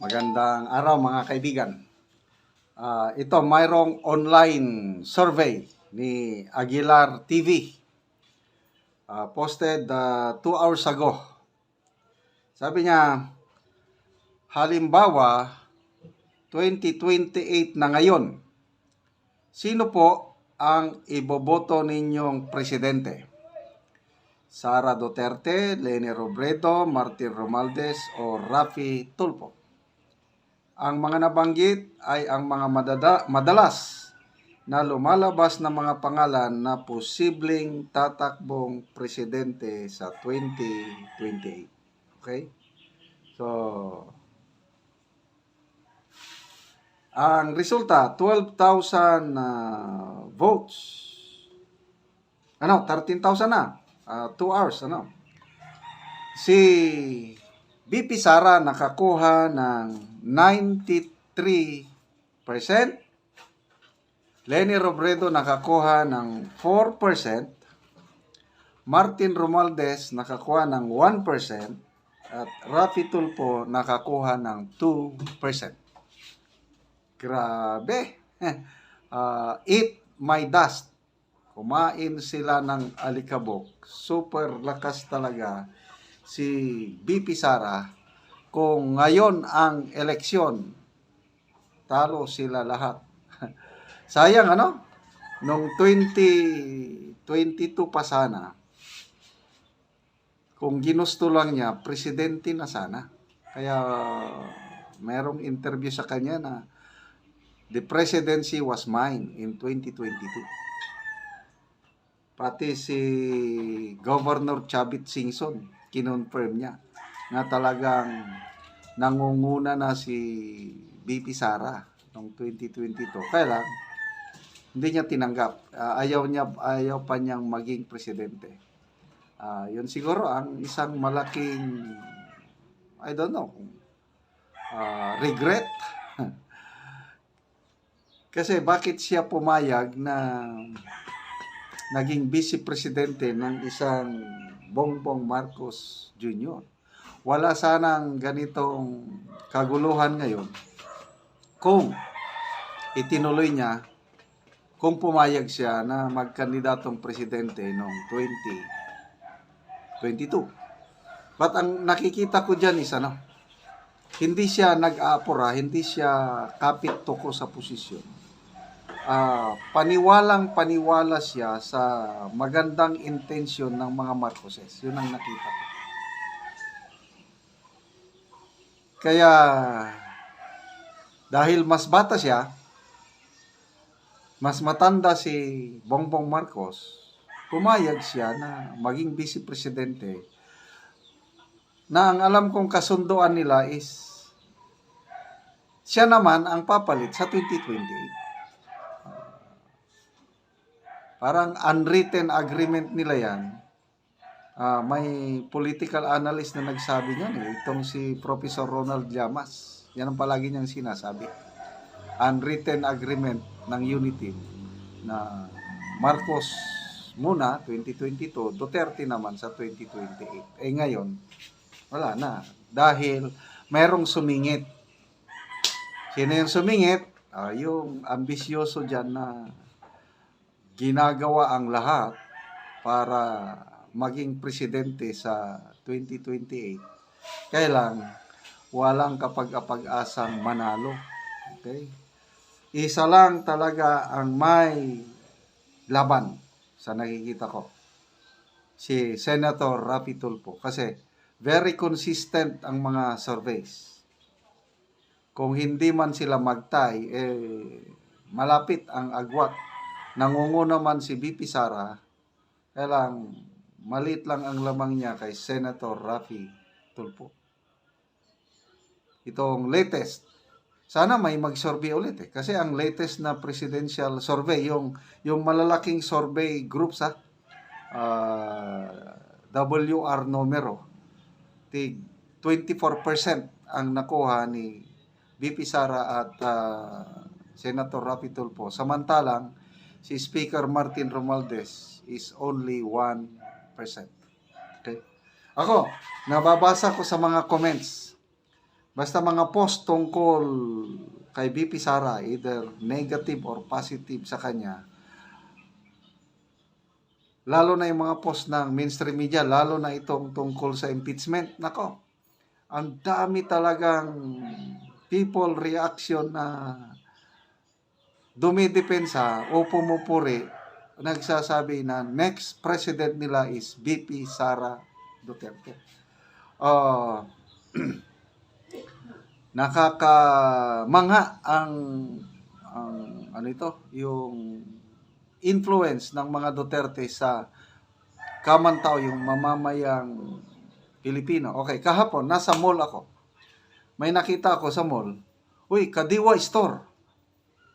Magandang araw mga kaibigan. Ah, ito mayroong online survey ni Aguilar TV. Ah, posted ah, two hours ago. Sabi niya, halimbawa, 2028 na ngayon, sino po ang iboboto ninyong presidente? Sara Duterte, Leni Robredo, Martin Romualdez o Rafi Tulfo. Ang mga nabanggit ay ang mga madada, madalas na lumalabas na mga pangalan na posibleng tatakbong presidente sa 2028. Okay? So, ang resulta, 12,000 ah, votes. Ano, 13,000 na. 2 hours, ano. Si BP Sara nakakuha ng 93%. Lenny Robredo nakakuha ng 4%. Martin Romualdez nakakuha ng 1%. At Rafi Tulfo nakakuha ng 2%. Grabe. Ah, eat my dust. Kumain sila ng alikabok. Super lakas talaga si BP Sara. Kung ngayon ang eleksyon, talo sila lahat. Sayang ano? Nung 2022 pa sana, kung ginusto lang niya, presidente na sana. Kaya merong interview sa kanya na the presidency was mine in 2022. Pati si Governor Chavit Singson, kinonfirm niya na talagang nangunguna na si BP Sara noong 2022. Kaya lang, hindi niya tinanggap. Ah, ayaw niya ayaw pa niyang maging presidente. Ah, yun siguro ang isang malaking I don't know ah, regret. Kasi bakit siya pumayag na naging vice presidente ng isang Bongbong Marcos Jr. Wala sanang ganitong kaguluhan ngayon kung itinuloy niya kung pumayag siya na magkandidatong presidente noong 2022. But ang nakikita ko dyan is ano, hindi siya nag-aapura, hindi siya kapit toko sa posisyon. Ah, paniwalang paniwala siya sa magandang intensyon ng mga Marcoses. Yun ang nakita ko. Kaya, dahil mas bata siya, mas matanda si Bongbong Marcos, pumayag siya na maging vice presidente na ang alam kong kasunduan nila is siya naman ang papalit sa 2028. Parang unwritten agreement nila yan. Ah, may political analyst na nagsabi niyan eh, itong si Professor Ronald Llamas. Yan ang palagi niyang sinasabi. Unwritten agreement ng unity na Marcos muna 2022, Duterte naman sa 2028. Eh ngayon, wala na. Dahil merong sumingit. Sino yung sumingit? Ah, yung ambisyoso dyan na ginagawa ang lahat para maging presidente sa 2028. Kaya lang, walang kapag-apag-asang manalo. Okay? Isa lang talaga ang may laban sa nakikita ko. Si Senator Rapi Tulfo. Kasi very consistent ang mga surveys. Kung hindi man sila magtay, eh, malapit ang agwat. Nangunguna man si BP Sara, kaya lang, maliit lang ang lamang niya kay Senator Rafi Tulfo. Itong latest, sana may mag-survey ulit eh. Kasi ang latest na presidential survey, yung, yung malalaking survey groups ha, ah, WR numero, tig 24% ang nakuha ni BP Sara at ah, Senator Rapi Tulfo. Samantalang, si Speaker Martin Romualdez is only 1%. Okay? Ako, nababasa ko sa mga comments basta mga post tungkol kay BP Sara, either negative or positive sa kanya, lalo na yung mga post ng mainstream media, lalo na itong tungkol sa impeachment, nako, ang dami talagang people reaction na dumidepensa o pumupuri, nagsasabi na next president nila is BP Sara Duterte. Ah, nakakamangha ang ang ano ito, yung influence ng mga Duterte sa kamantao yung mamamayang Pilipino. Okay, kahapon nasa mall ako. May nakita ako sa mall. Uy, Kadiwa store.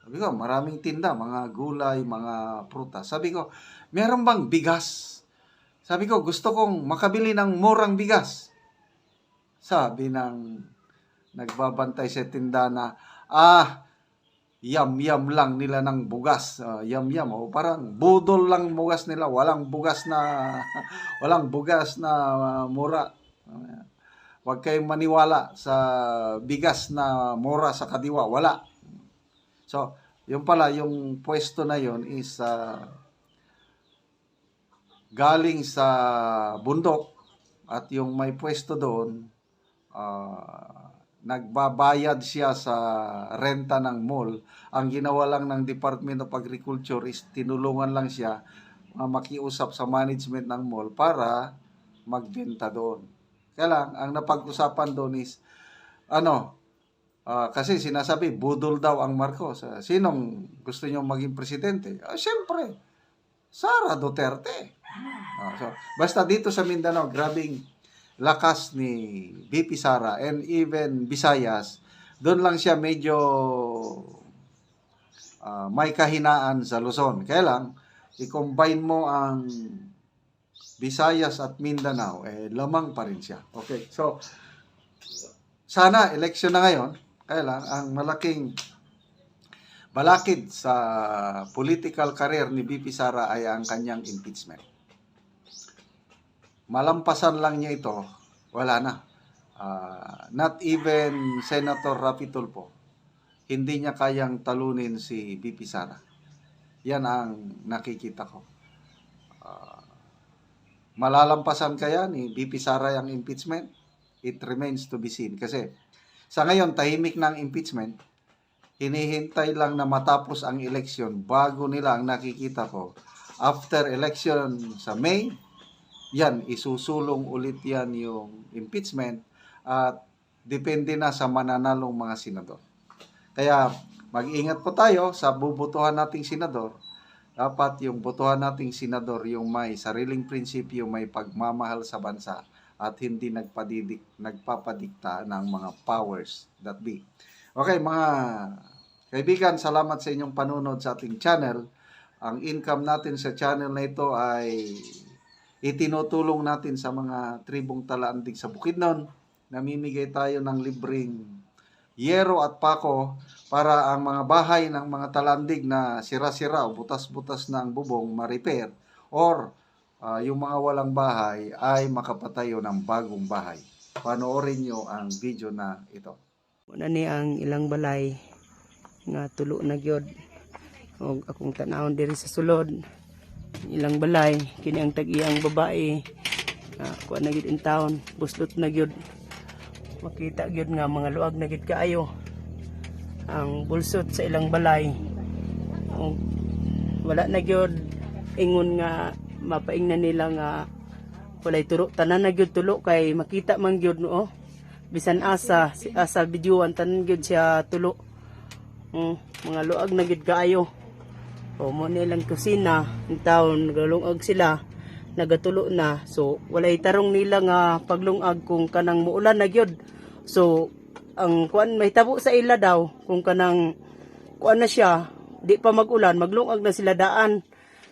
Sabi ko, maraming tinda, mga gulay, mga prutas. Sabi ko, meron bang bigas? Sabi ko, gusto kong makabili ng murang bigas. Sabi ng nagbabantay sa tinda na, ah, yam-yam lang nila ng bugas. Ah, yam-yam. O parang budol lang bugas nila. Walang bugas na, walang bugas na ah, mura. Ah, Huwag kayong maniwala sa bigas na mura sa kadiwa. Wala. So, yung pala, yung pwesto na yon is ah, galing sa bundok at yung may pwesto doon, ah, nagbabayad siya sa renta ng mall. Ang ginawa lang ng Department of Agriculture is tinulungan lang siya ah, makiusap sa management ng mall para magbenta doon. Kaya lang, ang napag-usapan doon is, ano, ah, kasi sinasabi, budol daw ang Marcos. Ah, sinong gusto nyo maging presidente? Ah, Siyempre, Sara Duterte. Ah, so, basta dito sa Mindanao, grabing lakas ni BP Sara and even Visayas, doon lang siya medyo ah, may kahinaan sa Luzon. Kaya lang, i-combine mo ang Visayas at Mindanao, eh, lamang pa rin siya. Okay, so, sana election na ngayon, kaya lang, ang malaking balakid sa political career ni BP Sara ay ang kanyang impeachment. Malampasan lang niya ito, wala na. Ah, not even Senator Rapi Tulfo, hindi niya kayang talunin si BP Sara. Yan ang nakikita ko. Ah, malalampasan kaya ni BP Sara yung impeachment? It remains to be seen. Kasi sa ngayon, tahimik ng impeachment, hinihintay lang na matapos ang election bago nila ang nakikita ko. After election sa May, yan, isusulong ulit yan yung impeachment at depende na sa mananalong mga senador. Kaya mag-ingat po tayo sa bubutuhan nating senador. Dapat yung butuhan nating senador yung may sariling prinsipyo, may pagmamahal sa bansa at hindi nagpadidik, nagpapadikta ng mga powers that be. Okay, mga kaibigan, salamat sa inyong panunod sa ating channel. Ang income natin sa channel na ito ay itinutulong natin sa mga tribong talaandig sa Bukidnon. Namimigay tayo ng libreng yero at pako para ang mga bahay ng mga talandig na sira-sira o butas-butas ang bubong ma-repair or ah, yung mga walang bahay ay makapatayo ng bagong bahay. Panoorin nyo ang video na ito. Muna ni ang ilang balay nga tulo na gyud. Og akong tanawon diri sa sulod. Ilang balay kini ang tag-iyang babae. Uh, kuha na gyud in town, buslot na gyud. Makita gyud nga mga luag na gyud kaayo. Ang bulsot sa ilang balay. Og wala na gyud ingon nga mapaing na nila nga walay turo tanan na gyud tulo kay makita man gyud no? Oh bisan asa si asa videoan tanan gyud siya tulo. Mm, mga luag na gyud kaayo. O mo nilang kusina ng taon nagalungag sila nagatulo na. So walay tarong nila nga paglungag kung kanang muulan na gyud. So ang kuan may tabo sa ila daw kung kanang kuan na siya di pa magulan maglungag na sila daan.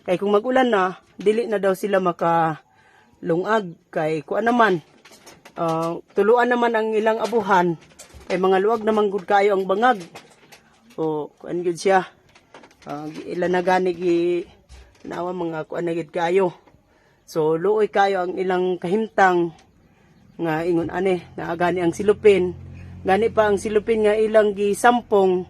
Kay kung magulan na dili na daw sila maka lungag kay kuan naman Ah, tuluan naman ang ilang abuhan. Kay mga luwag naman gud kayo ang bangag. O kuan gud siya. Uh, ilan na gani gi nawa mga kuan gid kayo. So luoy kayo ang ilang kahimtang nga ingon ane na gani ang silupin. Gani pa ang silupin nga ilang gi sampong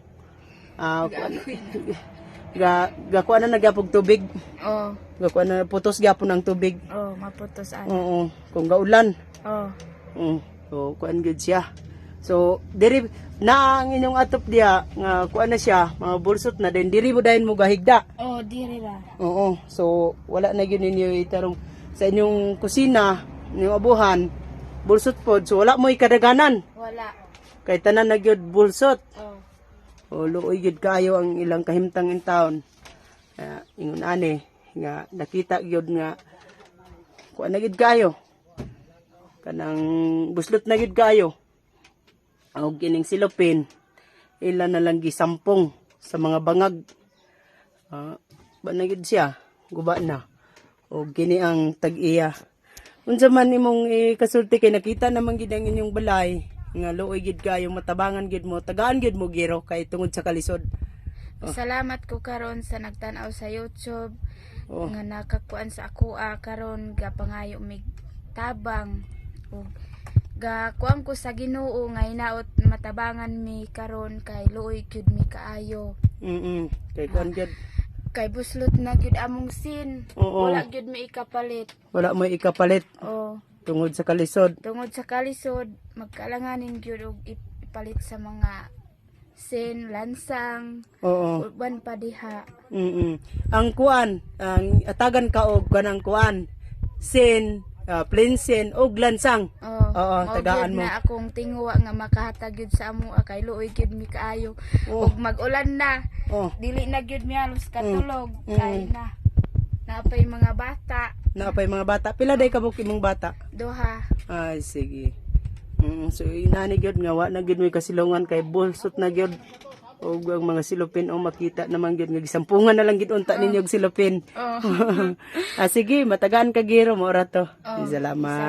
ah ga ga kuha na nagyapog tubig Oh, ga kuha na putos gyapon ang tubig oh, maputos ana. oo kung gaulan Oh, Mm. So, kuan gud siya. So, diri na ang inyong atop diya nga kuan na siya, mga bulsot na din diri mo dayon mo gahigda. oh, diri ra. Oo. So, wala na gyud ninyo itarong sa inyong kusina, inyong abuhan, bulsot pod. So, wala mo ikadaganan. Wala. Kay tanan na gyud bulsot. Oh, O luoy gyud kayo ang ilang kahimtang in town. Kaya ingon ani nga nakita gyud nga kuan na gyud kayo. Kanang buslot na gyud kayo. Og kining silopin ila na lang gisampong sa mga bangag. Ah, ba na gyud siya, guba na. Og kini ang tag-iya. Unsa man imong ikasulti kay nakita naman gid ang inyong balay nga luoy gid kayo matabangan gid mo tagaan gid mo giro kay tungod sa kalisod. Salamat ko karon sa nagtan-aw sa YouTube Oh. nga nakakuan sa ako ah, karon gapangayo mig tabang. Og ga kuan ko sa Ginoo nga hinaot matabangan mi karon kay luoy gyud mi kaayo. Mm. Kay kuan gid Kay buslot na gyud among sin. Oo. Wala gyud mi ikapalit. wala mo ikapalit Oh, tungod sa kalisod. tungod sa kalisod magkalanganin gyud og ip- ipalit sa mga sin, lansang, Oo. urban pa diha. Mm. Ang kuan, ang atagan ka og kanang kuan, sin, uh, plain sin og lansang. Oh, Oo, mao tagaan gyud mo. na akong tingwa nga makahatag gyud sa amo kay luoy gyud mi kaayo. Oh. Ug mag-ulan na, Oh, dili na gyud mi halos katulog Mm. kay na napay mga bata naapay mga bata. Pila day kabuk imong bata? duha. Ay sige. Mm, so inani gyud nga wa na gyud may kasilungan kay bulsot na gyud og ang mga silupin o makita naman gyud nga gisampungan na lang gyud unta ninyo og silupin. Oh. ah, sige, matagaan ka giro mo ra to. Salamat.